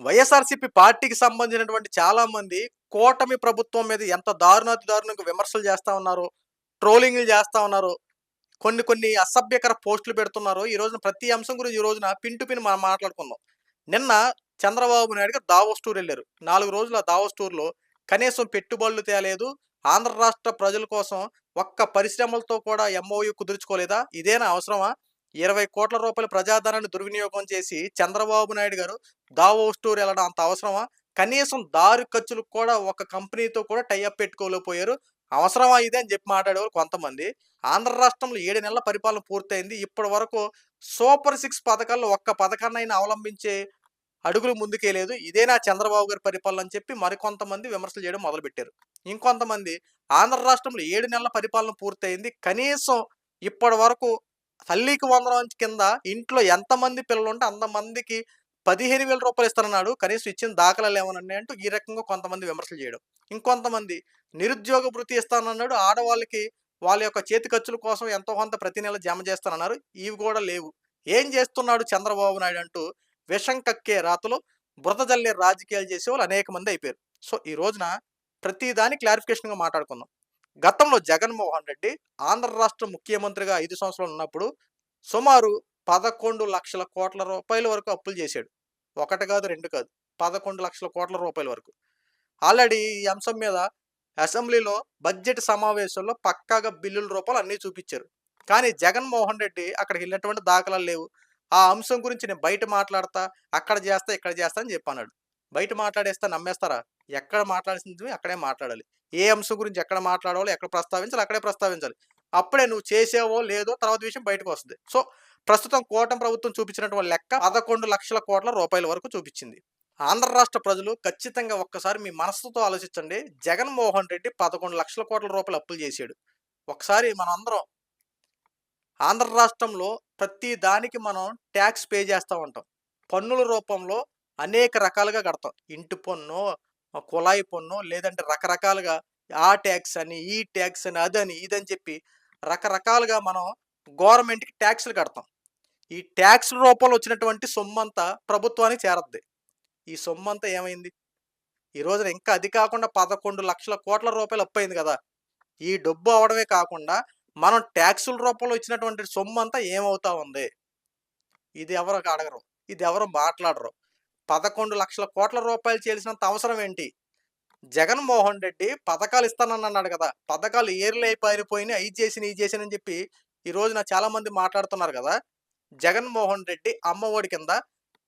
వైఎస్ఆర్సీపీ పార్టీకి సంబంధించినటువంటి చాలా మంది కూటమి ప్రభుత్వం మీద ఎంత దారుణాతి దారుణంగా విమర్శలు చేస్తా ఉన్నారు ట్రోలింగ్లు చేస్తా ఉన్నారు కొన్ని కొన్ని అసభ్యకర పోస్టులు పెడుతున్నారు. ఈ రోజున ప్రతి అంశం గురించి ఈ రోజున పిన్ టు పిన్ మనం మాట్లాడుకుందాం. నిన్న చంద్రబాబు నాయుడు గారు దావోస్ టూర్ వెళ్ళారు. నాలుగు రోజుల దావోస్ టూర్లో కనీసం పెట్టుబడులు తేలేదు. ఆంధ్ర రాష్ట్ర ప్రజల కోసం ఒక్క పరిశ్రమలతో కూడా ఎంఓయూ కుదుర్చుకోలేదా? ఇదేనా అవసరమా? ఇరవై కోట్ల రూపాయల ప్రజాధనాన్ని దుర్వినియోగం చేసి చంద్రబాబు నాయుడు గారు దావోస్ టూర్ వెళ్ళడం అంత అవసరమా? కనీసం దారి ఖర్చులకు కూడా ఒక కంపెనీతో కూడా టైఅప్ పెట్టుకోలేకపోయారు. అవసరమా ఇదే అని చెప్పి మాట్లాడేవారు కొంతమంది. ఆంధ్ర రాష్ట్రంలో ఏడు నెలల పరిపాలన పూర్తయింది. ఇప్పటి వరకు సూపర్ సిక్స్ పథకాల్లో ఒక్క పథకాన్ని అయినా అవలంబించే అడుగులు ముందుకేలేదు ఇదేనా చంద్రబాబు గారి పరిపాలన అని చెప్పి మరికొంతమంది విమర్శలు చేయడం మొదలుపెట్టారు. ఇంకొంతమంది ఆంధ్ర రాష్ట్రంలో ఏడు నెలల పరిపాలన పూర్తయింది. కనీసం ఇప్పటి వరకు తల్లికి వందనం కింద ఇంట్లో ఎంతమంది పిల్లలు ఉంటే అంతమందికి పదిహేను వేల రూపాయలు ఇస్తానన్నాడు. కనీసం ఇచ్చిన దాఖలాలు ఏమన్నా అంటూ ఈ రకంగా కొంతమంది విమర్శలు చేయడం. ఇంకొంతమంది నిరుద్యోగ వృత్తి ఇస్తానన్నాడు. ఆడవాళ్ళకి వాళ్ళ యొక్క చేతి ఖర్చుల కోసం ఎంతో కొంత ప్రతి నెల జమ చేస్తానన్నారు. ఇవి కూడా లేవు. ఏం చేస్తున్నాడు చంద్రబాబు నాయుడు అంటూ విషం కక్కే రాతలు బురద జల్లే రాజకీయాలు చేసే వాళ్ళు అనేక మంది అయిపోయారు. సో ఈ రోజున ప్రతి దాని క్లారిఫికేషన్గా మాట్లాడుకుందాం. గతంలో జగన్మోహన్ రెడ్డి ఆంధ్ర రాష్ట్ర ముఖ్యమంత్రిగా ఐదు సంవత్సరాలు ఉన్నప్పుడు సుమారు పదకొండు లక్షల కోట్ల రూపాయల వరకు అప్పులు చేశాడు. ఒకటి కాదు రెండు కాదు పదకొండు లక్షల కోట్ల రూపాయల వరకు. ఆల్రెడీ ఈ అంశం మీద అసెంబ్లీలో బడ్జెట్ సమావేశంలో పక్కాగా బిల్లుల రూపాయలు అన్నీ చూపించారు. కానీ జగన్మోహన్ రెడ్డి అక్కడికి వెళ్ళినటువంటి దాఖలాలు లేవు. ఆ అంశం గురించి నేను బయట మాట్లాడతా అక్కడ చేస్తా ఇక్కడ చేస్తా అని చెప్పన్నాడు. బయట మాట్లాడేస్తా నమ్మేస్తారా? ఎక్కడ మాట్లాడాల్సింది అక్కడే మాట్లాడాలి. ఏ అంశం గురించి ఎక్కడ మాట్లాడాలో ఎక్కడ ప్రస్తావించాలి అక్కడే ప్రస్తావించాలి. అప్పుడే నువ్వు చేసావో లేదో తర్వాత విషయం బయటకు వస్తుంది. సో ప్రస్తుతం కూటమి ప్రభుత్వం చూపించినటువంటి లెక్క పదకొండు లక్షల కోట్ల రూపాయల వరకు చూపించింది. ఆంధ్ర రాష్ట్ర ప్రజలు ఖచ్చితంగా ఒక్కసారి మీ మనసుతో ఆలోచించండి. జగన్మోహన్ రెడ్డి పదకొండు లక్షల కోట్ల రూపాయలు అప్పులు చేశాడు. ఒకసారి మనందరం ఆంధ్ర రాష్ట్రంలో ప్రతి దానికి మనం ట్యాక్స్ పే చేస్తూ ఉంటాం. పన్నుల రూపంలో అనేక రకాలుగా కడతాం. ఇంటి పన్ను కుళాయి పన్ను లేదంటే రకరకాలుగా ఆ ట్యాక్స్ అని ఈ ట్యాక్స్ అని అదని ఇదని చెప్పి రకరకాలుగా మనం గవర్నమెంట్కి ట్యాక్స్లు కడతాం. ఈ ట్యాక్స్ రూపంలో వచ్చినటువంటి సొమ్ము అంతా ప్రభుత్వానికి చేరద్ది. ఈ సొమ్ము అంతా ఏమైంది? ఈ రోజున ఇంకా అది కాకుండా పదకొండు లక్షల కోట్ల రూపాయలు అప్పయింది కదా! ఈ డబ్బు అవడమే కాకుండా మనం ట్యాక్సుల రూపంలో ఇచ్చినటువంటి సొమ్ము అంతా ఏమవుతా ఉంది? ఇది ఎవరు అడగరు. ఇది ఎవరు మాట్లాడరు. పదకొండు లక్షల కోట్ల రూపాయలు చేయాల్సినంత అవసరం ఏంటి? జగన్మోహన్ రెడ్డి పథకాలు ఇస్తానని అన్నాడు కదా! పథకాలు ఏర్లై పారిపోయినాయి అవి చేసిన ఈ చేసిన అని చెప్పి ఈ రోజున చాలామంది మాట్లాడుతున్నారు కదా! జగన్మోహన్ రెడ్డి అమ్మఒడి కింద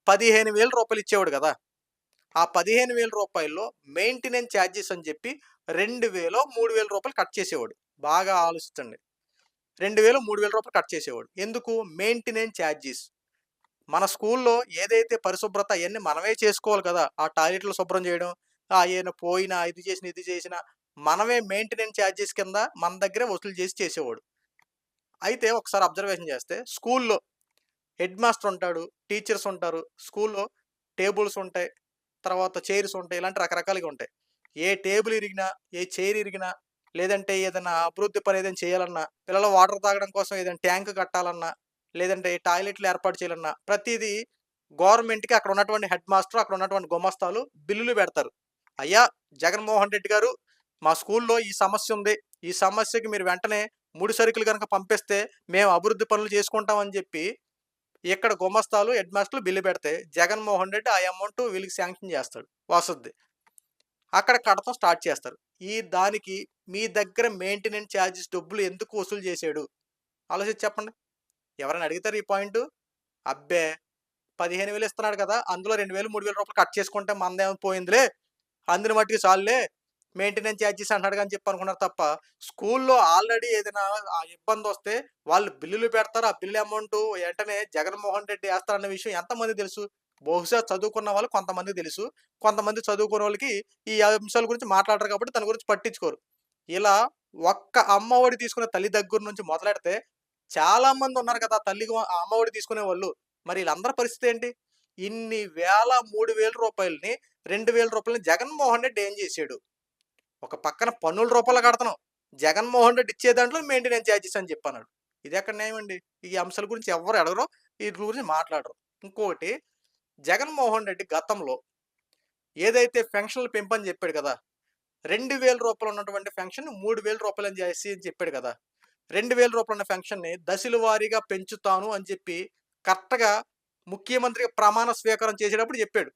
పదిహేను వేల రూపాయలు ఇచ్చేవాడు కదా! ఆ పదిహేను వేల రూపాయల్లో మెయింటెనెన్స్ ఛార్జెస్ అని చెప్పి రెండు వేలో మూడు వేల రూపాయలు కట్ చేసేవాడు. బాగా ఆలోచించండి. రెండు వేలు మూడు వేల రూపాయలు కట్ చేసేవాడు. ఎందుకు? మెయింటెనెన్స్ ఛార్జెస్ మన స్కూల్లో ఏదైతే పరిశుభ్రత అవన్నీ మనమే చేసుకోవాలి కదా ఆ టాయిలెట్లు శుభ్రం చేయడం ఆ ఏమైనా పోయినా ఇది చేసిన ఇది చేసిన మనమే మెయింటెనెన్స్ ఛార్జెస్ కింద మన దగ్గరే వసూలు చేసి చేసేవాడు. అయితే ఒకసారి అబ్జర్వేషన్ చేస్తే స్కూల్లో హెడ్ మాస్టర్ ఉంటాడు టీచర్స్ ఉంటారు స్కూల్లో టేబుల్స్ ఉంటాయి తర్వాత చైర్స్ ఉంటాయి ఇలాంటి రకరకాలుగా ఉంటాయి. ఏ టేబుల్ ఇరిగినా ఏ చైర్ ఇరిగినా లేదంటే ఏదైనా అభివృద్ధి పని ఏదైనా చేయాలన్నా పిల్లలు వాటర్ తాగడం కోసం ఏదైనా ట్యాంక్ కట్టాలన్నా లేదంటే టాయిలెట్లు ఏర్పాటు చేయాలన్నా ప్రతిదీ గవర్నమెంట్కి అక్కడ ఉన్నటువంటి హెడ్ మాస్టర్ అక్కడ ఉన్నటువంటి గుమస్తాలు బిల్లులు పెడతారు. అయ్యా జగన్మోహన్ రెడ్డి గారు మా స్కూల్లో ఈ సమస్య ఉంది. ఈ సమస్యకి మీరు వెంటనే ముడి సరుకులు కనుక పంపిస్తే మేము అభివృద్ధి పనులు చేసుకుంటామని చెప్పి ఇక్కడ గుమస్తాలు హెడ్ మాస్టర్లు బిల్లు పెడితే జగన్మోహన్ రెడ్డి ఆ అమౌంట్ వీళ్ళకి శాంక్షన్ చేస్తాడు వస్తుంది అక్కడ కడతం స్టార్ట్ చేస్తారు. ఈ దానికి మీ దగ్గర మెయింటెనెన్స్ ఛార్జెస్ డబ్బులు ఎందుకు వసూలు చేశాడు? ఆలోచించి చెప్పండి. ఎవరైనా అడుగుతారు ఈ పాయింట్? అబ్బే! పదిహేను వేలు ఇస్తున్నాడు కదా! అందులో రెండు వేలు మూడు వేల రూపాయలు కట్ చేసుకుంటే మందేమో పోయిందిలే. అందుని మట్టికి చాలులే. మెయింటెనెన్స్ ఛార్జెస్ అంటాడు అని చెప్పి అనుకున్నారు తప్ప స్కూల్లో ఆల్రెడీ ఏదైనా ఆ ఇబ్బంది వస్తే వాళ్ళు బిల్లులు పెడతారు. ఆ బిల్లు అమౌంట్ వెంటనే జగన్మోహన్ రెడ్డి వేస్తారన్న విషయం ఎంతమంది తెలుసు? బహుశా చదువుకున్న వాళ్ళు కొంతమంది తెలుసు. కొంతమంది చదువుకున్న వాళ్ళకి ఈ అంశాల గురించి మాట్లాడరు కాబట్టి దాని గురించి పట్టించుకోరు. ఇలా ఒక్క అమ్మఒడి తీసుకున్న తల్లి దగ్గర నుంచి మొదలెడితే చాలా మంది ఉన్నారు కదా తల్లి అమ్మఒడి తీసుకునే వాళ్ళు. మరి వీళ్ళందరి పరిస్థితి ఏంటి? ఇన్ని వేల మూడు వేల రూపాయలని రెండు వేల రూపాయలని జగన్మోహన్ రెడ్డి ఏం చేశాడు? ఒక పక్కన పన్నుల రూపాయలు కడతాం జగన్మోహన్ రెడ్డి ఇచ్చే దాంట్లో మెయింటెనెన్స్ ఛార్జెస్ అని చెప్పన్నాడు. ఇది ఎక్కడ న్యాయమండి ఈ అంశాల గురించి ఎవరు అడగరు. వీటి గురించి మాట్లాడరు. ఇంకోటి జగన్మోహన్ రెడ్డి గతంలో ఏదైతే పెన్షన్లు పెంపని చెప్పాడు కదా రెండు వేల రూపాయలు ఉన్నటువంటి పెన్షన్ మూడు వేల రూపాయలు అని చేసి అని చెప్పాడు కదా రెండు వేల రూపాయలు ఉన్న పెన్షన్ని దశల వారీగా పెంచుతాను అని చెప్పి కరెక్ట్గా ముఖ్యమంత్రిగా ప్రమాణ స్వీకారం చేసేటప్పుడు చెప్పాడు.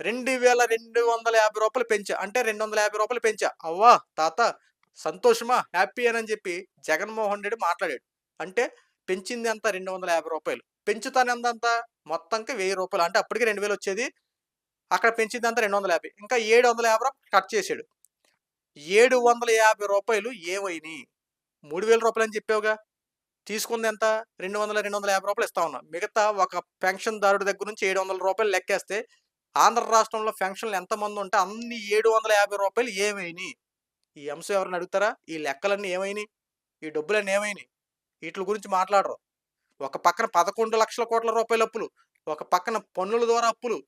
రెండు వేల రెండు వందల యాభై రూపాయలు పెంచా. అంటే రెండు వందల యాభై రూపాయలు పెంచా. అవ్వా తాత సంతోషమా? హ్యాపీ అని చెప్పి జగన్మోహన్ రెడ్డి మాట్లాడాడు. అంటే పెంచింది అంతా రెండు వందల యాభై రూపాయలు. పెంచుతానంత అంత మొత్తంకి వెయ్యి రూపాయలు. అంటే అప్పటికి రెండు వేలు వచ్చేది. అక్కడ పెంచింది అంతా రెండు వందల యాభై. ఇంకా ఏడు వందల యాభై రూపాయలు కట్ చేసాడు ఏడు వందల యాభై రూపాయలు ఏమైనాయి మూడు వేల రూపాయలు అని చెప్పావుగా. తీసుకుంది ఎంత రెండు వందల రెండు వందల యాభై రూపాయలు ఇస్తా ఉన్నా. మిగతా ఒక పెన్షన్దారుడి దగ్గర నుంచి ఏడు వందల రూపాయలు లెక్కేస్తే ఆంధ్ర రాష్ట్రంలో పెన్షన్లు ఎంతమంది ఉంటే అన్ని ఏడు వందల యాభై రూపాయలు ఏమైనాయి. ఈ అంశం ఎవరిని అడుగుతారా? ఈ లెక్కలన్నీ ఏమైనాయి? ఈ డబ్బులన్నీ ఏమైనాయి? వీటి గురించి మాట్లాడరు. ఒక పక్కన పదకొండు లక్షల కోట్ల రూపాయల అప్పులు ఒక పక్కన పన్నుల ద్వారా అప్పులు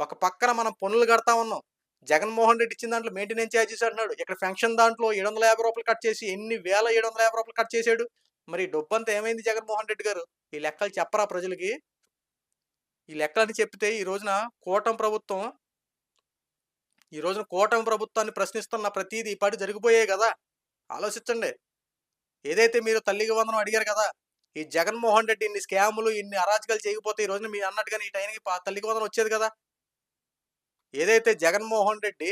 ఒక పక్కన మనం పన్నులు కడతా ఉన్నాం. జగన్మోహన్ రెడ్డి ఇచ్చిన దాంట్లో మెయింటెనెన్స్ ఛార్జెస్ అంటున్నాడు. ఇక్కడ పెన్షన్ దాంట్లో ఏడు వందల యాభై రూపాయలు కట్ చేసి ఎన్ని వేల ఏడు వందల యాభై రూపాయలు కట్ చేశాడు? మరి డబ్బంతా ఏమైంది జగన్మోహన్ రెడ్డి గారు? ఈ లెక్కలు చెప్పరా ప్రజలకి? ఈ లెక్కలని చెప్తే ఈ రోజున కూటమి ప్రభుత్వం ఈ రోజున కూటమి ప్రభుత్వాన్ని ప్రశ్నిస్తున్న ప్రతిదీ ఈ పాటి జరిగిపోయాయి కదా. ఆలోచించండి. ఏదైతే మీరు తల్లికి వందనం అడిగారు కదా ఈ జగన్మోహన్ రెడ్డి ఇన్ని స్కాములు ఇన్ని అరాచకాలు చేయకపోతే ఈ రోజున మీరు అన్నట్టుగానే ఈ టైంకి తల్లికి వందనం వచ్చేది కదా. ఏదైతే జగన్మోహన్ రెడ్డి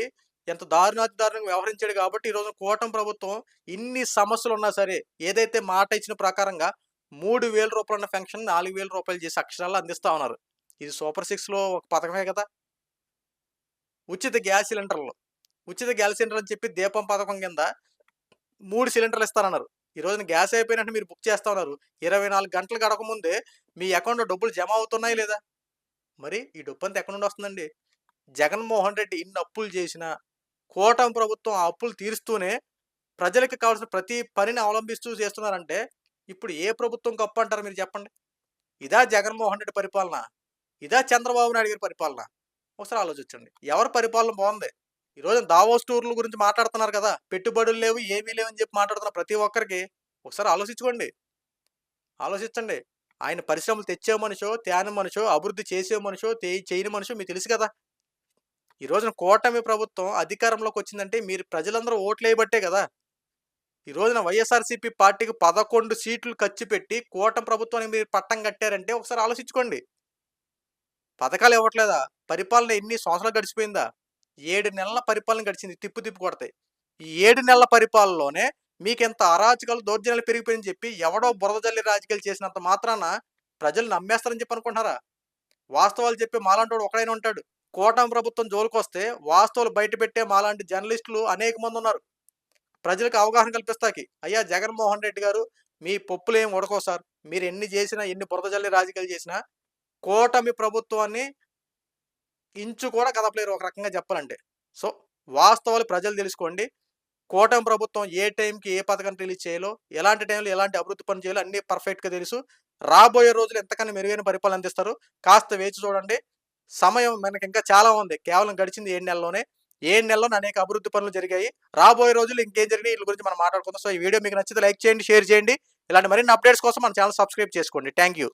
ఎంత దారుణాతి దారుణంగా వ్యవహరించాడు కాబట్టి ఈ కూటమి ప్రభుత్వం ఇన్ని సమస్యలు ఉన్నా సరే ఏదైతే మాట ఇచ్చిన ప్రకారంగా మూడు వేల రూపాయలు ఉన్న పెన్షన్ నాలుగు వేల రూపాయలు చేసి అక్షరాలు అందిస్తా ఉన్నారు. ఇది సూపర్ సిక్స్లో ఒక పథకమే కదా! ఉచిత గ్యాస్ సిలిండర్లు. ఉచిత గ్యాస్ సిలిండర్ అని చెప్పి దీపం పథకం కింద మూడు సిలిండర్లు ఇస్తారన్నారు ఈ రోజున గ్యాస్ అయిపోయినట్టు మీరు బుక్ చేస్తా ఉన్నారు. ఇరవై నాలుగు గంటలు గడక ముందే మీ అకౌంట్లో డబ్బులు జమ అవుతున్నాయి లేదా? మరి ఈ డబ్బు అంతా ఎక్కడి నుండి వస్తుందండి? జగన్మోహన్ రెడ్డి ఇన్ని అప్పులు చేసిన కూటమి ప్రభుత్వం ఆ అప్పులు తీరుస్తూనే ప్రజలకు కావాల్సిన ప్రతి పనిని అవలంబిస్తూ చేస్తున్నారంటే ఇప్పుడు ఏ ప్రభుత్వం గొప్ప అంటారు మీరు చెప్పండి? ఇదా జగన్మోహన్ రెడ్డి పరిపాలన? ఇదా చంద్రబాబు నాయుడు గారి పరిపాలన? ఒకసారి ఆలోచించండి. ఎవరి పరిపాలన బాగుంది? ఈ రోజు దావోస్ టూర్ల గురించి మాట్లాడుతున్నారు కదా పెట్టుబడులు లేవు ఏమీ లేవు అని చెప్పి మాట్లాడుతున్న ప్రతి ఒక్కరికి ఒకసారి ఆలోచించుకోండి. ఆలోచించండి. ఆయన పరిశ్రమలు తెచ్చే మనిషో తేని మనిషో అభివృద్ధి చేసే మనిషో చేయని మనిషో మీకు తెలుసు కదా. ఈ రోజున కూటమి ప్రభుత్వం అధికారంలోకి వచ్చిందంటే మీరు ప్రజలందరూ ఓట్లు వేయబట్టే కదా. ఈ రోజున వైఎస్ఆర్సీపీ పార్టీకి పదకొండు సీట్లు ఖర్చు పెట్టి కూటమి ప్రభుత్వానికి మీరు పట్టం కట్టారంటే ఒకసారి ఆలోచించుకోండి. పథకాలు ఇవ్వట్లేదా? పరిపాలన ఎన్ని సంవత్సరాలు గడిచిపోయిందా? ఏడు నెలల పరిపాలన గడిచింది తిప్పు తిప్పు కొడతాయి. ఈ ఏడు నెలల పరిపాలనలోనే మీకు ఎంత అరాచకాలు దౌర్జన్యాలు పెరిగిపోయిందని చెప్పి ఎవడో బురద జల్లి రాజకీయాలు చేసినంత మాత్రాన ప్రజలు నమ్మేస్తారని చెప్పి అనుకుంటున్నారా వాస్తవాలు చెప్పి మాలాంటి ఒకడైనా ఉంటాడు. కూటమి ప్రభుత్వం జోలికొస్తే వాస్తవాలు బయటపెట్టే మాలాంటి జర్నలిస్టులు అనేక మంది ఉన్నారు. ప్రజలకు అవగాహన కల్పిస్తాకి. అయ్యా జగన్మోహన్ రెడ్డి గారు మీ పప్పులు ఏం ఉడకో సార్. మీరు ఎన్ని చేసినా ఎన్ని బురద జల్లి రాజకీయాలు చేసినా కూటమి ప్రభుత్వాన్ని ఇంచు కూడా కదపలేరు ఒక రకంగా చెప్పాలంటే. సో వాస్తవాలు ప్రజలు తెలుసుకోండి. కూటమి ప్రభుత్వం ఏ టైంకి ఏ పథకం రిలీజ్ చేయాలో ఎలాంటి టైంలో ఎలాంటి అభివృద్ధి పని చేయాలో అన్ని పర్ఫెక్ట్గా తెలుసు. రాబోయే రోజులు ఎంతకన్నా మెరుగైన పరిపాలన అందిస్తారు. కాస్త వేచి చూడండి. సమయం మనకి ఇంకా చాలా ఉంది. కేవలం గడిచింది ఏడు నెలలోనే ఏడు నెలల్లో అనేక అభివృద్ధి పనులు జరిగాయి. రాబోయే రోజులు ఇంకేం జరిగినాయి వీటి గురించి మనం మాట్లాడుకుందాం. సో ఈ వీడియో మీకు నచ్చితే లైక్ చేయండి షేర్ చేయండి. ఇలాంటి మరిన్ని అప్డేట్స్ కోసం మన ఛానల్ సబ్స్క్రైబ్ చేసుకోండి. Thank you